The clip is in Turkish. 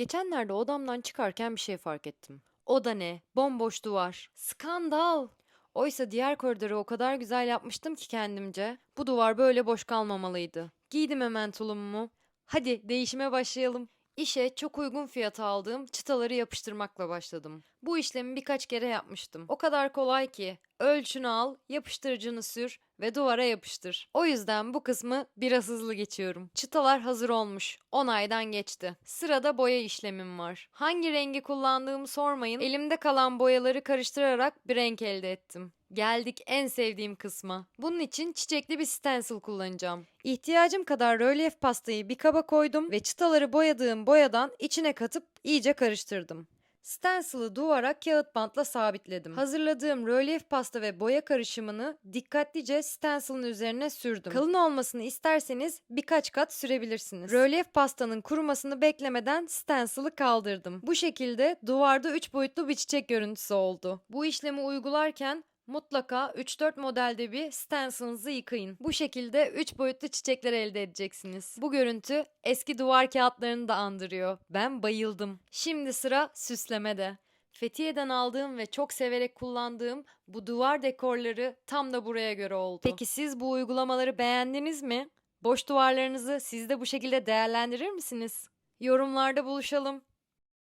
Geçenlerde odamdan çıkarken bir şey fark ettim. O da ne? Bomboş duvar. Skandal! Oysa diğer koridoru o kadar güzel yapmıştım ki kendimce. Bu duvar böyle boş kalmamalıydı. Giydim hemen tulumumu. Hadi değişime başlayalım. İşe çok uygun fiyata aldığım çıtaları yapıştırmakla başladım. Bu işlemi birkaç kere yapmıştım. O kadar kolay ki. Ölçünü al, yapıştırıcını sür ve duvara yapıştır. O yüzden bu kısmı biraz hızlı geçiyorum. Çıtalar hazır olmuş. 10 aydan geçti. Sırada boya işlemim var. Hangi rengi kullandığımı sormayın. Elimde kalan boyaları karıştırarak bir renk elde ettim. Geldik en sevdiğim kısma. Bunun için çiçekli bir stencil kullanacağım. İhtiyacım kadar rölyef pastayı bir kaba koydum ve çıtaları boyadığım boyadan içine katıp iyice karıştırdım. Stencil'ı duvara kağıt bantla sabitledim. Hazırladığım rölyef pasta ve boya karışımını dikkatlice stencil'ın üzerine sürdüm. Kalın olmasını isterseniz birkaç kat sürebilirsiniz. Rölyef pastanın kurumasını beklemeden stencil'ı kaldırdım. Bu şekilde duvarda 3 boyutlu bir çiçek görüntüsü oldu. Bu işlemi uygularken Mutlaka 3-4 modelde bir stencil'ınızı yıkayın. Bu şekilde 3 boyutlu çiçekler elde edeceksiniz. Bu görüntü eski duvar kağıtlarını da andırıyor. Ben bayıldım. Şimdi sıra süslemede. Fethiye'den aldığım ve çok severek kullandığım bu duvar dekorları tam da buraya göre oldu. Peki siz bu uygulamaları beğendiniz mi? Boş duvarlarınızı siz de bu şekilde değerlendirir misiniz? Yorumlarda buluşalım.